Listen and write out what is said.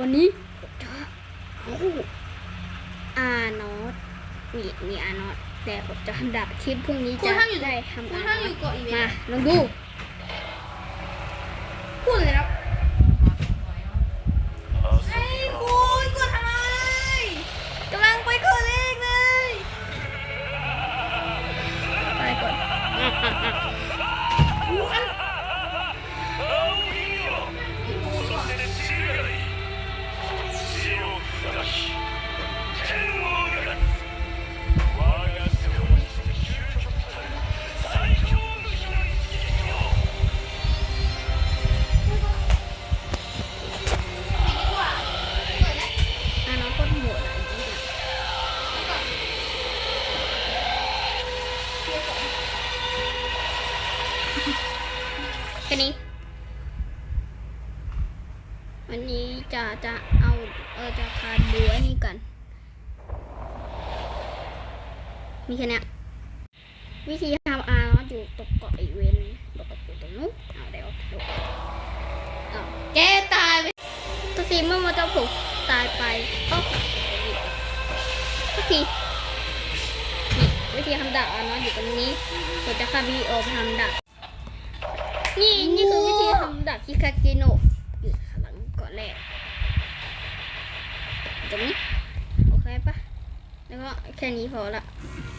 วันนี้ผมจะเอาอานอตมีมีอานอตแต่ผมจะทำดาบคลิปพรุ่งนี้คุณจะทำอยู่ได้ทำคุณอานทำออยู่ตเกาะอีเวนมาต์ลองดู แค่นี้ วันนี้จะจะเอาเออจะพาดูอันนี้กัน มีแค่เนี้ยวิธีทำอาร์อยู่ตรงเกาะอีเวนต์ตรงกับอยู่ตรงนู้นเอาเดี๋ยวดูเอาแกตายไปตัวซีเมื่อมันจะผูกตายไปก็ทุกทีวิธีทำดาบอาร์อยู่ตรงนี้ผมจะคาวีโอไปทำดาบ นี่นี่คือวิธีทำดาบคิคากิโนะอยู่ข้างหลังเก่อนแรกตรงนี้โอเคปะแล้วก็แค่นี้พอละค